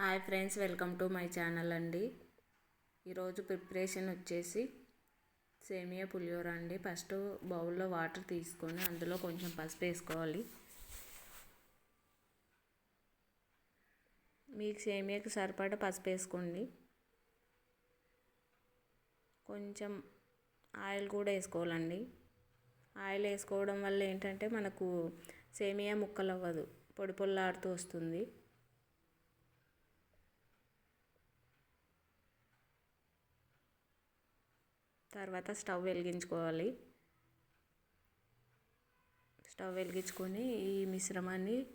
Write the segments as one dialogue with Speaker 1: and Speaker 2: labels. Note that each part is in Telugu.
Speaker 1: Hi friends welcome to my channel అండి. ఈరోజు ప్రిపరేషన్ వచ్చేసి సేమియా పులిహోర అండి. ఫస్ట్ బౌల్లో వాటర్ తీసుకొని అందులో కొంచెం పసుపు వేసుకోవాలి. మీకు సేమియాకి సరిపడా పసుపు వేసుకోండి. కొంచెం ఆయిల్ కూడా వేసుకోవాలండి. ఆయిల్ వేసుకోవడం వల్ల ఏంటంటే మనకు సేమియా ముక్కలు అవ్వదు పొడి పొల్లాడుతూ వస్తుంది. తర్వాత స్టవ్ వెలిగించుకోవాలి. స్టవ్ వెలిగించుకొని ఈ మిశ్రమాన్ని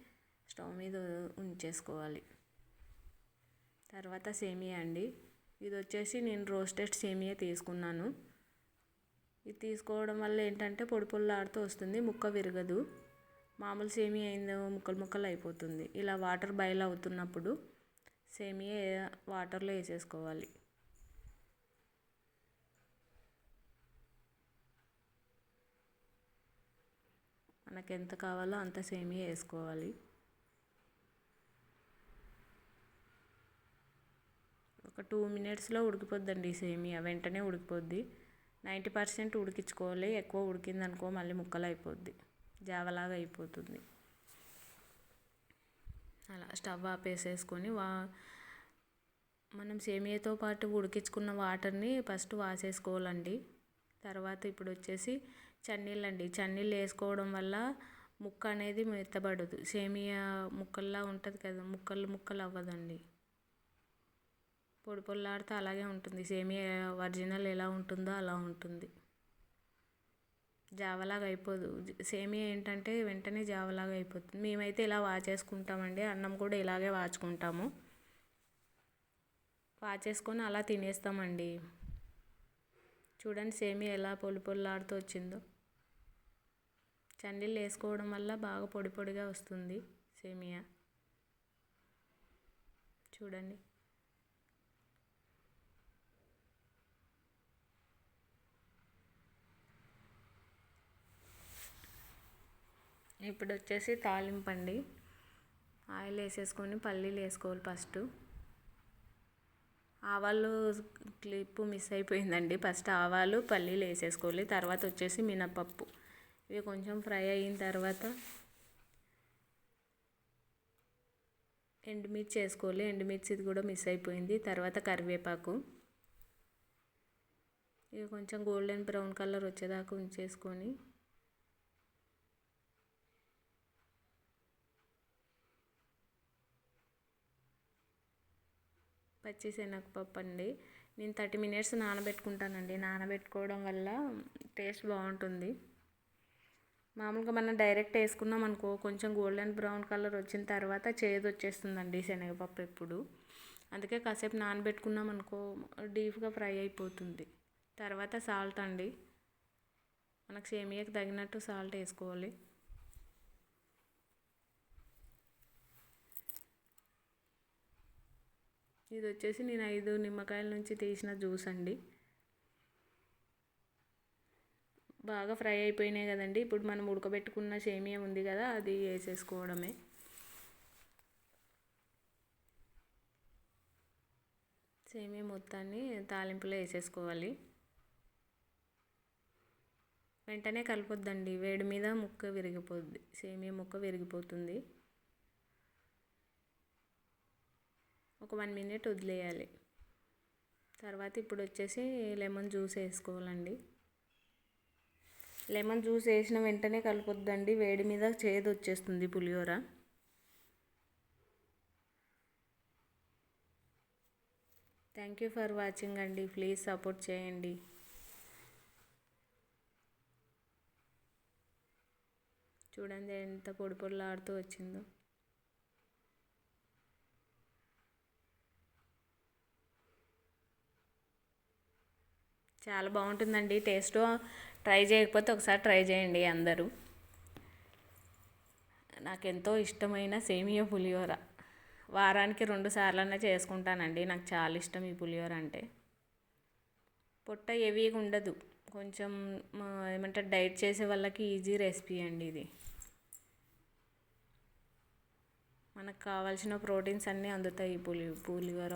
Speaker 1: స్టవ్ మీద ఉంచేసుకోవాలి. తర్వాత సేమియా అండి. ఇది వచ్చేసి నేను రోస్టెడ్ సేమియా తీసుకున్నాను. ఇది తీసుకోవడం వల్ల ఏంటంటే పొడి పొల్లాడుతూ వస్తుంది ముక్క విరగదు. మామూలు సేమియా అయిందో ముక్కలు ముక్కలు అయిపోతుంది. ఇలా వాటర్ బాయిల్ అవుతున్నప్పుడు సేమియా వాటర్లో వేసేసుకోవాలి. మనకు ఎంత కావాలో అంత సేమియా వేసుకోవాలి. ఒక టూ మినిట్స్లో ఉడికిపోద్దండి సేమియా వెంటనే ఉడికిపోద్ది. నైంటీ పర్సెంట్ ఉడికించుకోవాలి ఎక్కువ ఉడికిందనుకో మళ్ళీ ముక్కలు అయిపోద్ది. జావలాగా అయిపోతుంది. అలా స్టవ్ ఆపేసేసుకొని వా మనం సేమియాతో పాటు ఉడికించుకున్న వాటర్ని ఫస్ట్ వాసేసుకోవాలండి. తర్వాత ఇప్పుడు వచ్చేసి చన్నీళ్ళు అండి చన్నీళ్ళు వేసుకోవడం వల్ల ముక్క అనేది మెత్తబడదు. సేమియా ముక్కల్లా ఉంటుంది కదా ముక్కలు ముక్కలు అవ్వదండి. పొడి పొల్లాడితే అలాగే ఉంటుంది. సేమియా ఒరిజినల్ ఎలా ఉంటుందో అలా ఉంటుంది. జావలాగా అయిపోదు. సేమియా ఏంటంటే వెంటనే జావలాగా అయిపోతుంది. మేమైతే ఇలా వాచేసుకుంటామండి. అన్నం కూడా ఇలాగే వాచుకుంటాము. వాచేసుకొని అలా తినేస్తామండి. చూడండి సేమియా ఎలా పొలి పొల్లాడుతూ వచ్చిందో. చన్నీళ్ళు వేసుకోవడం వల్ల బాగా పొడి పొడిగా వస్తుంది సేమియా. చూడండి. ఇప్పుడు వచ్చేసి తాలింపు అండి. ఆయిల్ వేసేసుకొని పల్లీలు వేసుకోవాలి ఫస్ట్. ఆవాలు క్లిప్ మిస్ అయిపోయిందండి. ఫస్ట్ ఆవాలు పల్లీలు వేసేసుకోవాలి. తర్వాత వచ్చేసి మినపప్పు ఇవి కొంచెం ఫ్రై అయిన తర్వాత ఎండుమిర్చి వేసుకోవాలి ఎండుమిర్చిది కూడా మిస్ అయిపోయింది. తర్వాత కరివేపాకు. ఇవి కొంచెం గోల్డెన్ బ్రౌన్ కలర్ వచ్చేదాకా ఉంచేసుకొని పచ్చి శనగపప్పు అండి. నేను థర్టీ మినిట్స్ నానబెట్టుకుంటానండి. నానబెట్టుకోవడం వల్ల టేస్ట్ బాగుంటుంది. మామూలుగా మనం డైరెక్ట్ వేసుకున్నాం అనుకో కొంచెం గోల్డెన్ బ్రౌన్ కలర్ వచ్చిన తర్వాత చేదు వచ్చేస్తుందండి శనగపప్పు ఎప్పుడు. అందుకే కాసేపు నానబెట్టుకున్నాం అనుకో డీప్గా ఫ్రై అయిపోతుంది. తర్వాత సాల్ట్ అండి. మనకు సేమియాకి తగినట్టు సాల్ట్ వేసుకోవాలి. ఇది వచ్చేసి నేను ఐదు నిమ్మకాయల నుంచి తీసిన జ్యూస్ అండి. బాగా ఫ్రై అయిపోయినాయి కదండి. ఇప్పుడు మనం ఉడకబెట్టుకున్న సేమియా ఉంది కదా అది వేసేసుకోవడమే. సేమియా మొత్తాన్ని తాలింపులో వేసేసుకోవాలి. వెంటనే కలపొద్దండి. వేడి మీద ముక్క విరిగిపోద్ది. సేమియా ముక్క విరిగిపోతుంది. ఒక వన్ మినిట్ వదిలేయాలి. తర్వాత ఇప్పుడు వచ్చేసి లెమన్ జ్యూస్ వేసుకోవాలండి. లెమన్ జ్యూస్ వేసిన వెంటనే కలపొద్దండి. వేడి మీద చేదు వచ్చేస్తుంది pulihora. Thank you for watching అండి. ప్లీజ్ సపోర్ట్ చేయండి. చూడండి ఎంత పొడి పొడిలాడుతూ వచ్చిందో. చాలా బాగుంటుందండి. టేస్ట్ ట్రై చేయకపోతే ఒకసారి ట్రై చేయండి అందరూ. నాకు ఎంతో ఇష్టమైన సేమియా పులిహోర. వారానికి రెండు సార్లన్నా చేసుకుంటానండి. నాకు చాలా ఇష్టం ఈ పులిహోర అంటే. పొట్ట హెవీగా ఉండదు. కొంచెం ఏమంటారు డైట్ చేసే వాళ్ళకి ఈజీ రెసిపీ అండి ఇది. మనకు కావాల్సిన ప్రోటీన్స్ అన్నీ అందుతాయి ఈ పులి పులిహోర